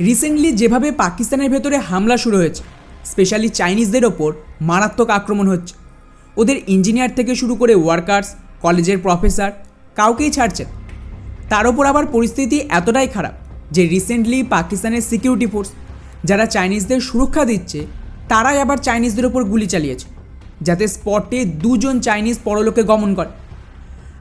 Recently যেভাবে পাকিস্তানের ভেতরে হামলা শুরু হয়েছে স্পেশালি চাইনিজদের ওপর মারাত্মক আক্রমণ হচ্ছে। ওদের ইঞ্জিনিয়ার থেকে শুরু করে ওয়ার্কার্স কলেজের প্রফেসর কাউকেই ছাড়ছে তার ওপর আবার পরিস্থিতি এতটাই খারাপ যে রিসেন্টলি পাকিস্তানের সিকিউরিটি ফোর্স যারা চাইনিজদের সুরক্ষা দিচ্ছে, তারাই আবার চাইনিজদের ওপর গুলি চালিয়েছে, যাতে স্পটে দুজন চাইনিজ পরলোকে গমন করে।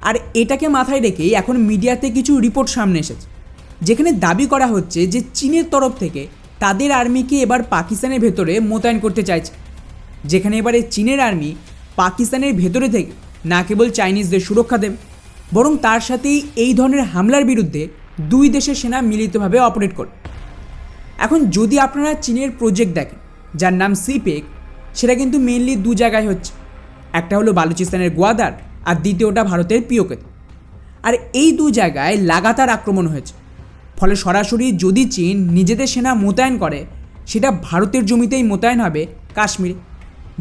আর এটাকে মাথায় রেখেই এখন মিডিয়াতে কিছু রিপোর্ট সামনে এসেছে। যেখানে দাবি করা হচ্ছে যে চীনের তরফ থেকে তাদের আর্মিকে এবার পাকিস্তানের ভেতরে মোতায়েন করতে চাইছে। যেখানে এবারে চীনের আর্মি পাকিস্তানের ভেতরে থেকে না কেবল চাইনিজদের সুরক্ষা দেবে, বরং তার সাথেই এই ধরনের হামলার বিরুদ্ধে দুই দেশের সেনা মিলিতভাবে অপারেট করবে। এখন যদি আপনারা চীনের প্রজেক্ট দেখেন, যার নাম সিপেক, সেটা কিন্তু মেনলি দু জায়গায় হচ্ছে। একটা হলো বালুচিস্তানের গোয়াদার আর দ্বিতীয়টা ভারতের পিওকে আর এই দু জায়গায় লাগাতার আক্রমণ হয়েছে। ফলে সরাসরি যদি চীন নিজেদের সেনা মোতায়েন করে, সেটা ভারতের জমিতেই মোতায়েন হবে কাশ্মীর,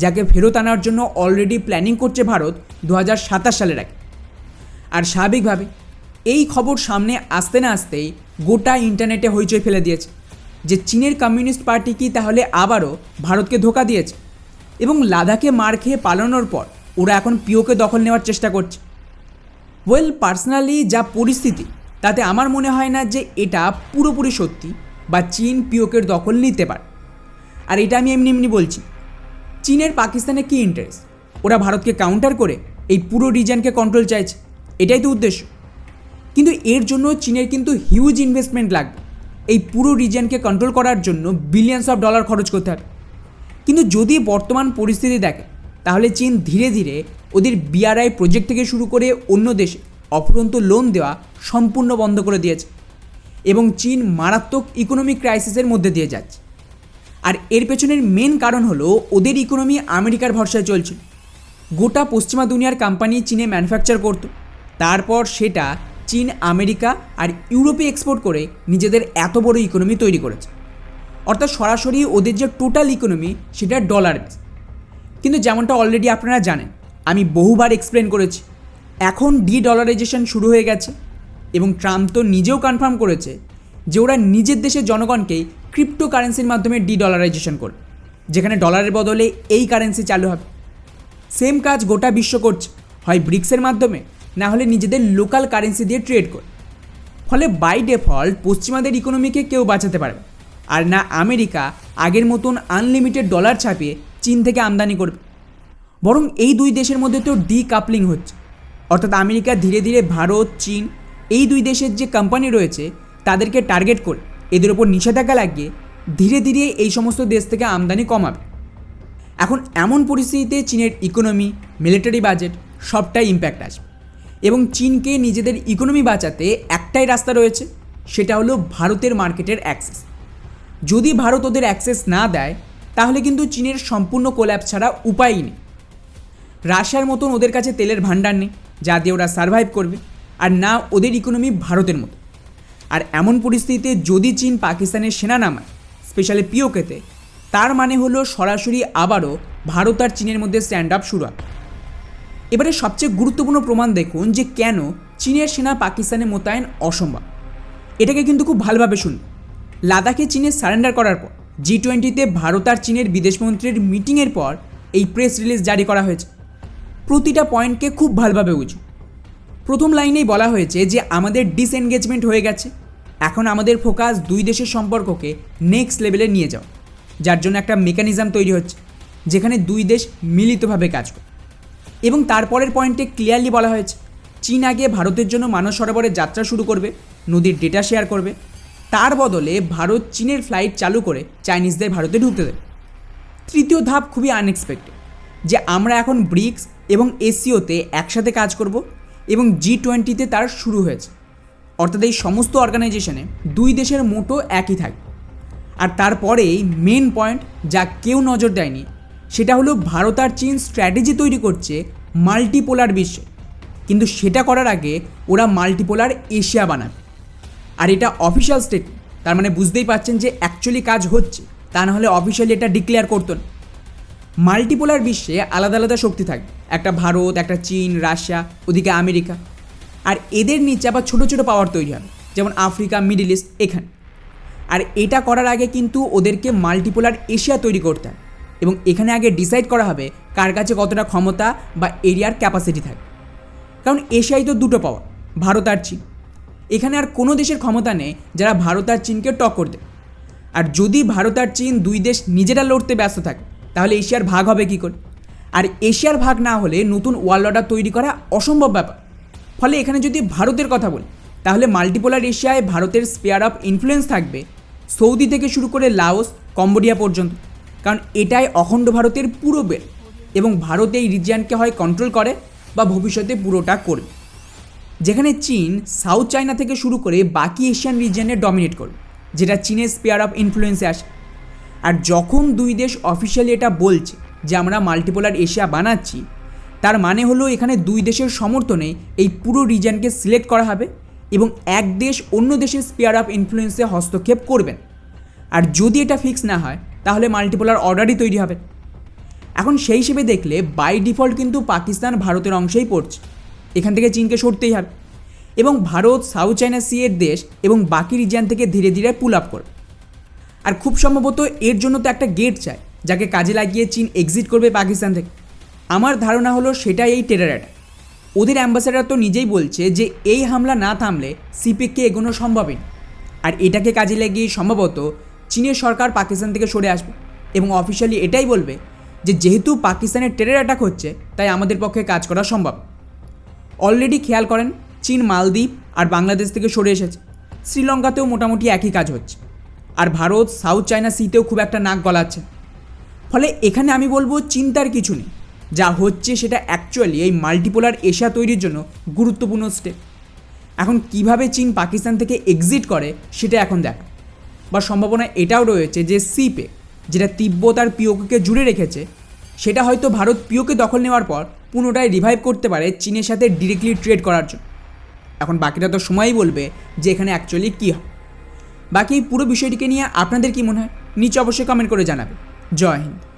যাকে ফেরত আনার জন্য অলরেডি প্ল্যানিং করছে ভারত দু হাজার সাতাশ সালের আগে। আর স্বাভাবিকভাবে এই খবর সামনে আসতে না আসতেই গোটা ইন্টারনেটে হইচই ফেলে দিয়েছে, যে চীনের কমিউনিস্ট পার্টি কি তাহলে আবারও ভারতকে ধোকা দিয়েছে এবং লাদাখে মার খেয়ে পালানোর পর ওরা এখন পিওকে দখল নেওয়ার চেষ্টা করছে। ওয়েল পার্সোনালি যা পরিস্থিতি তাতে আমার মনে হয় না যে এটা পুরোপুরি সত্যি বা চীন পিওকের দখল নিতে পারে। আর এটা আমি এমনি এমনি বলছি। চীনের পাকিস্তানে কী ইন্টারেস্ট ওরা ভারতকে কাউন্টার করে এই পুরো রিজনকে কন্ট্রোল চাইছে। এটাই তো উদ্দেশ্য। কিন্তু এর জন্য চীনের কিন্তু হিউজ ইনভেস্টমেন্ট লাগবে। এই পুরো রিজনকে কন্ট্রোল করার জন্য বিলিয়ন্স অফ ডলার খরচ করতে হবে। কিন্তু যদি বর্তমান পরিস্থিতি দেখে, তাহলে চীন ধীরে ধীরে ওদের বিআরআই প্রজেক্ট থেকে শুরু করে অন্য দেশে অফুরন্ত লোন দেওয়া সম্পূর্ণ বন্ধ করে দিয়েছে এবং চীন মারাত্মক ইকোনমিক ক্রাইসিসের মধ্যে দিয়ে যাচ্ছে। আর এর পেছনের মেন কারণ হলো ওদের ইকোনমি আমেরিকার ভরসায় চলছিল গোটা পশ্চিমা দুনিয়ার কোম্পানি চীনে ম্যানুফ্যাকচার করতো। তারপর সেটা চীন, আমেরিকা আর ইউরোপে এক্সপোর্ট করে নিজেদের এত বড় ইকোনমি তৈরি করেছে। অর্থাৎ সরাসরি ওদের যে টোটাল ইকোনমি সেটা ডলার কিন্তু যেমনটা অলরেডি আপনারা জানেন, আমি বহুবার এক্সপ্লেন করেছি এখন ডি ডলারাইজেশন শুরু হয়ে গেছে এবং ট্রাম্প তো নিজেও কনফার্ম করেছে যে ওরা নিজের দেশের জনগণকেই ক্রিপ্টো কারেন্সির মাধ্যমে ডি ডলারাইজেশন করবে, যেখানে ডলারের বদলে এই কারেন্সি চালু হবে। সেম কাজ গোটা বিশ্ব করছে, হয় ব্রিক্সের মাধ্যমে, না হলে নিজেদের লোকাল কারেন্সি দিয়ে ট্রেড করে ফলে বাই ডিফল্ট পশ্চিমাদের ইকোনমিকে কেউ বাঁচাতে পারবে আর না আমেরিকা আগের মতন আনলিমিটেড ডলার ছাপিয়ে চীন থেকে আমদানি করবে। বরং এই দুই দেশের মধ্যে তো ডি কাপলিং হচ্ছে। অর্থাৎ আমেরিকা ধীরে ধীরে ভারত, চীন এই দুই দেশের যে কোম্পানি রয়েছে, তাদেরকে টার্গেট করে। এদের ওপর নিষেধাজ্ঞা লাগিয়ে ধীরে ধীরে এই সমস্ত দেশ থেকে আমদানি কমাবে। এখন এমন পরিস্থিতিতে চীনের ইকোনমি মিলিটারি বাজেট সবটাই ইম্প্যাক্ট আসবে। এবং চীনকে নিজেদের ইকোনমি বাঁচাতে একটাই রাস্তা রয়েছে, সেটা হলো ভারতের মার্কেটের অ্যাক্সেস যদি ভারত ওদের অ্যাক্সেস না দেয়, তাহলে কিন্তু চীনের সম্পূর্ণ কোল্যাপ ছাড়া উপায়ই নেই। রাশিয়ার মতন ওদের কাছে তেলের ভাণ্ডার নেই। যা দিয়ে ওরা সার্ভাইভ করবে, আর না ওদের ইকোনমি ভারতের মতো। আর এমন পরিস্থিতিতে যদি চীন পাকিস্তানের সেনা নামায় স্পেশালি পিওকেতে, তার মানে হলো সরাসরি আবারও ভারত আর চীনের মধ্যে স্ট্যান্ড আপ শুরু এবারে সবচেয়ে গুরুত্বপূর্ণ প্রমাণ দেখুন যে কেন চীনের সেনা পাকিস্তানে মোতায়েন অসম্ভব। এটাকে কিন্তু খুব ভালোভাবে শুনুন। লাদাখে চীনে সারেন্ডার করার পর জি টোয়েন্টিতে ভারত আর চীনের বিদেশমন্ত্রীর মিটিংয়ের পর এই প্রেস রিলিজ জারি করা হয়েছে। প্রতিটা পয়েন্টকে খুব ভালোভাবে বুঝুন প্রথম লাইনেই বলা হয়েছে যে আমাদের ডিসএনগেজমেন্ট হয়ে গেছে। এখন আমাদের ফোকাস দুই দেশের সম্পর্ককে নেক্সট লেভেলে নিয়ে যাওয়া যার জন্য একটা মেকানিজম তৈরি হচ্ছে, যেখানে দুই দেশ মিলিতভাবে কাজ করে। এবং তারপরের পয়েন্টে ক্লিয়ারলি বলা হয়েছে, চীন আগে ভারতের জন্য মানব সরোবরের যাত্রা শুরু করবে, নদীর ডেটা শেয়ার করবে। তার বদলে ভারত চীনের ফ্লাইট চালু করে চাইনিজদের ভারতে ঢুকতে দেবে। তৃতীয় ধাপ খুবই আনএক্সপেক্টেড যে আমরা এখন ব্রিক্স এবং এসিওতে একসাথে কাজ করব এবং জি টোয়েন্টিতে তার শুরু হয়েছে। অর্থাৎ এই সমস্ত অর্গানাইজেশনে দুই দেশের মোটো একই থাকবে। আর তারপরেই মেন পয়েন্ট যা কেউ নজর দেয়নি, সেটা হলো ভারত আর চীন স্ট্র্যাটেজি তৈরি করছে মাল্টিপোলার বিশ্বে। কিন্তু সেটা করার আগে ওরা মাল্টিপোলার এশিয়া বানাবে। আর এটা অফিসিয়াল স্টেটমেন্ট, তার মানে বুঝতেই পারছেন যে অ্যাকচুয়ালি কাজ হচ্ছে। তা না হলে অফিসিয়ালি এটা ডিক্লেয়ার করতো না। মাল্টিপোলার বিশ্বে আলাদা আলাদা শক্তি থাকবে একটা ভারত, একটা চীন, রাশিয়া, ওদিকে আমেরিকা। আর এদের নিচে আবার ছোটো ছোটো পাওয়ার তৈরি হবে যেমন আফ্রিকা, মিডিল ইস্ট, এখানে। আর এটা করার আগে কিন্তু ওদেরকে মাল্টিপোলার এশিয়া তৈরি করতে হয়। এবং এখানে আগে ডিসাইড করা হবে কার কাছে কতটা ক্ষমতা বা এরিয়ার ক্যাপাসিটি থাকে। কারণ এশিয়ায় তো দুটো পাওয়ার ভারত আর চীন। এখানে আর কোনো দেশের ক্ষমতা নেই যারা ভারত আর চীনকে টক্কর দেয়। আর যদি ভারত আর চীন দুই দেশ নিজেরা লড়তে ব্যস্ত থাকে তাহলে এশিয়ার ভাগ হবে কী করে? আর এশিয়ার ভাগ না হলে নতুন ওয়ার্ল্ড অর্ডার তৈরি করা অসম্ভব ব্যাপার। ফলে এখানে যদি ভারতের কথা বলি, তাহলে মাল্টিপোলার এশিয়ায় ভারতের স্পেয়ার অফ ইনফ্লুয়েন্স থাকবে সৌদি থেকে শুরু করে লাওস, কম্বোডিয়া পর্যন্ত। কারণ এটাই অখণ্ড ভারতের পুরো বের এবং ভারত এই রিজিয়ানকে হয় কন্ট্রোল করে বা ভবিষ্যতে পুরোটা করবে। যেখানে চীন সাউথ চায়না থেকে শুরু করে বাকি এশিয়ান রিজিয়নে ডমিনেট করবে, যেটা চীনের স্পেয়ার অফ ইনফ্লুয়েন্সে আসে। আর যখন দুই দেশ অফিসিয়ালি এটা বলছে যে আমরা মাল্টিপোলার এশিয়া বানাচ্ছি, তার মানে হলো এখানে দুই দেশের সমর্থনে এই পুরো রিজনকে সিলেক্ট করা হবে এবং এক দেশ অন্য দেশের স্পেয়ার অফ ইনফ্লুয়েন্সে হস্তক্ষেপ করবেন। আর যদি এটা ফিক্স না হয়, তাহলে মাল্টিপোলার অর্ডারই তৈরি হবে। এখন সেই হিসেবে দেখলে বাই ডিফল্ট কিন্তু পাকিস্তান ভারতের অংশেই পড়ছে। এখান থেকে চীনকে সরতেই হবে। এবং ভারত সাউথ চায়না সি এর দেশ এবং বাকি রিজিয়ান থেকে ধীরে ধীরে পুল আপ করবে। আর খুব সম্ভবত এর জন্য তো একটা গেট চাই, যাকে কাজে লাগিয়ে চীন এক্সিট করবে পাকিস্তান থেকে। আমার ধারণা হলো সেটাই এই টেরার অ্যাটাক ওদের অ্যাম্বাসেডার তো নিজেই বলছে যে এই হামলা না থামলে সিপিককে এগোনো সম্ভবই না। আর এটাকে কাজে লাগিয়ে সম্ভবত চীনের সরকার পাকিস্তান থেকে সরে আসবে। এবং অফিসিয়ালি এটাই বলবে যে যেহেতু পাকিস্তানের টেরর অ্যাটাক হচ্ছে, তাই আমাদের পক্ষে কাজ করা সম্ভব। অলরেডি খেয়াল করেন, চীন মালদ্বীপ আর বাংলাদেশ থেকে সরে এসেছে। শ্রীলঙ্কাতেও মোটামুটি একই কাজ হচ্ছে। আর ভারত, সাউথ চায়না সিতেও খুব একটা নাক গলাচ্ছে। ফলে এখানে আমি বলব চিন্তার কিছু নেই। যা হচ্ছে সেটা অ্যাকচুয়ালি এই মাল্টিপোলার এশিয়া তৈরির জন্য গুরুত্বপূর্ণ স্টেপ এখন কীভাবে চীন পাকিস্তান থেকে এক্সিট করে, সেটা এখন দেখা। বা সম্ভাবনা এটাও রয়েছে যে সিপে যেটা তিব্বত আর পিওকে জুড়ে রেখেছে, সেটা হয়তো ভারত পিওকে দখল নেওয়ার পর পুনরায় রিভাইভ করতে পারে চীনের সাথে ডিরেক্টলি ট্রেড করার জন্য। এখন বাকিটা তো সময়ই বলবে যে এখানে অ্যাকচুয়ালি কী হয়। বাকি পুরো বিষয়টিকে নিয়ে আপনাদের কি মনে হয়? নিচে অবশ্যই কমেন্ট করে জানাবে। জয় হিন্দ।